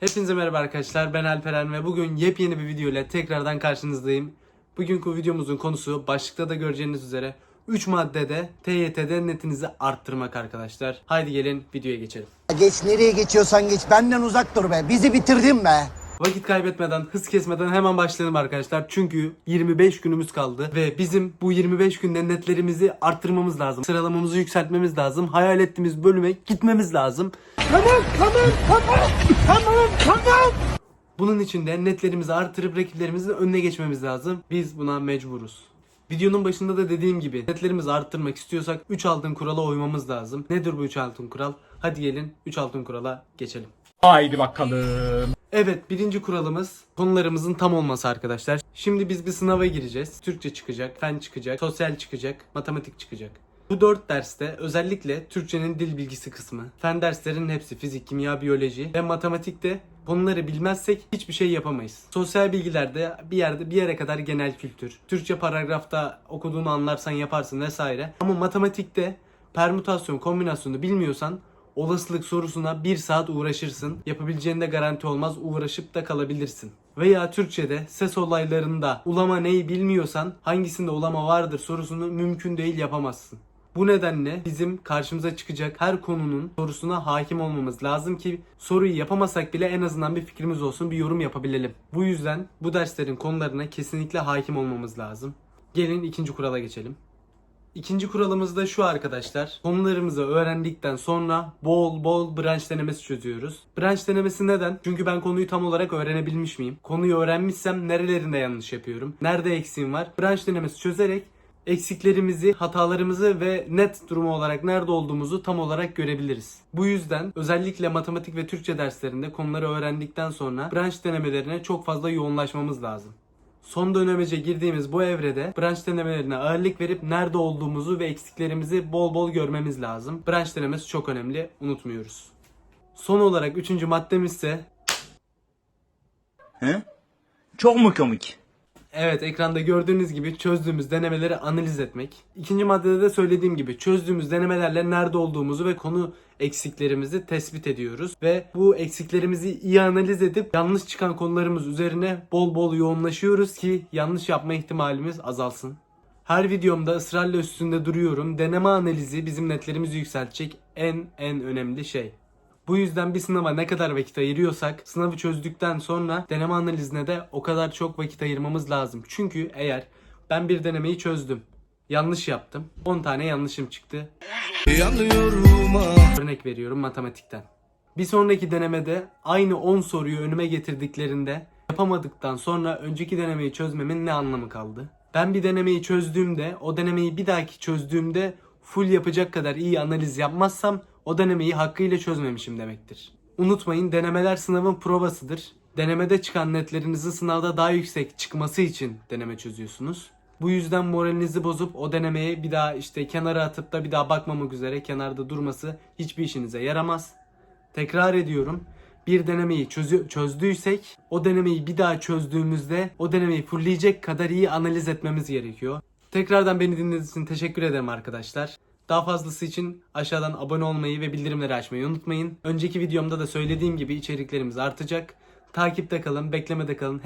Hepinize merhaba arkadaşlar ben Alperen ve bugün yepyeni bir video ile tekrardan karşınızdayım. Bugünkü videomuzun konusu başlıkta da göreceğiniz üzere 3 maddede TYT'de netinizi arttırmak arkadaşlar. Haydi gelin videoya geçelim. Geç nereye geçiyorsan geç benden uzak dur be. Bizi bitirdin be. Vakit kaybetmeden, hız kesmeden hemen başlayalım arkadaşlar. Çünkü 25 günümüz kaldı ve bizim bu 25 günde netlerimizi arttırmamız lazım. Sıralamamızı yükseltmemiz lazım. Hayal ettiğimiz bölüme gitmemiz lazım. Bunun için de netlerimizi artırıp rakiplerimizin önüne geçmemiz lazım. Biz buna mecburuz. Videonun başında da dediğim gibi netlerimizi arttırmak istiyorsak 3 altın kurala uymamız lazım. Nedir bu 3 altın kural? Hadi gelin 3 altın kurala geçelim. Haydi bakalım. Evet birinci kuralımız konularımızın tam olması arkadaşlar. Şimdi biz bir sınava gireceğiz. Türkçe çıkacak, fen çıkacak, sosyal çıkacak, matematik çıkacak. Bu dört derste özellikle Türkçenin dil bilgisi kısmı, fen derslerinin hepsi fizik, kimya, biyoloji ve matematikte konuları bilmezsek hiçbir şey yapamayız. Sosyal bilgilerde bir yerde bir yere kadar genel kültür. Türkçe paragrafta okuduğunu anlarsan yaparsın vesaire. Ama matematikte permütasyon, kombinasyonu bilmiyorsan olasılık sorusuna bir saat uğraşırsın. Yapabileceğinde garanti olmaz uğraşıp da kalabilirsin. Veya Türkçe'de ses olaylarında ulama neyi bilmiyorsan hangisinde ulama vardır sorusunu mümkün değil yapamazsın. Bu nedenle bizim karşımıza çıkacak her konunun sorusuna hakim olmamız lazım ki soruyu yapamasak bile en azından bir fikrimiz olsun bir yorum yapabilelim. Bu yüzden bu derslerin konularına kesinlikle hakim olmamız lazım. Gelin ikinci kurala geçelim. İkinci kuralımız da şu arkadaşlar. Konularımızı öğrendikten sonra bol bol branş denemesi çözüyoruz. Branş denemesi neden? Çünkü ben konuyu tam olarak öğrenebilmiş miyim? Konuyu öğrenmişsem nerelerinde yanlış yapıyorum? Nerede eksiğim var? Branş denemesi çözerek eksiklerimizi, hatalarımızı ve net durumu olarak nerede olduğumuzu tam olarak görebiliriz. Bu yüzden özellikle matematik ve Türkçe derslerinde konuları öğrendikten sonra branş denemelerine çok fazla yoğunlaşmamız lazım. Son dönemece girdiğimiz bu evrede branş denemelerine ağırlık verip nerede olduğumuzu ve eksiklerimizi bol bol görmemiz lazım. Branş denemesi çok önemli, unutmuyoruz. Son olarak üçüncü maddemiz ise He? Çok mu komik? Evet ekranda gördüğünüz gibi çözdüğümüz denemeleri analiz etmek. İkinci maddede de söylediğim gibi çözdüğümüz denemelerle nerede olduğumuzu ve konu eksiklerimizi tespit ediyoruz. Ve bu eksiklerimizi iyi analiz edip yanlış çıkan konularımız üzerine bol bol yoğunlaşıyoruz ki yanlış yapma ihtimalimiz azalsın. Her videomda ısrarla üstünde duruyorum. Deneme analizi bizim netlerimizi yükseltecek en en önemli şey. Bu yüzden bir sınava ne kadar vakit ayırıyorsak sınavı çözdükten sonra deneme analizine de o kadar çok vakit ayırmamız lazım. Çünkü eğer ben bir denemeyi çözdüm. Yanlış yaptım. 10 tane yanlışım çıktı. Örnek veriyorum matematikten. Bir sonraki denemede aynı 10 soruyu önüme getirdiklerinde yapamadıktan sonra önceki denemeyi çözmemin ne anlamı kaldı? Ben bir denemeyi çözdüğümde o denemeyi bir dahaki çözdüğümde full yapacak kadar iyi analiz yapmazsam o denemeyi hakkıyla çözmemişim demektir. Unutmayın denemeler sınavın provasıdır. Denemede çıkan netlerinizin sınavda daha yüksek çıkması için deneme çözüyorsunuz. Bu yüzden moralinizi bozup o denemeye bir daha işte kenara atıp da bir daha bakmamak üzere kenarda durması hiçbir işinize yaramaz. Tekrar ediyorum. Bir denemeyi çözü- çözdüysek o denemeyi bir daha çözdüğümüzde o denemeyi fullleyecek kadar iyi analiz etmemiz gerekiyor. Tekrardan beni dinlediğiniz için teşekkür ederim arkadaşlar. Daha fazlası için aşağıdan abone olmayı ve bildirimleri açmayı unutmayın. Önceki videomda da söylediğim gibi içeriklerimiz artacak. Takipte kalın, beklemede kalın.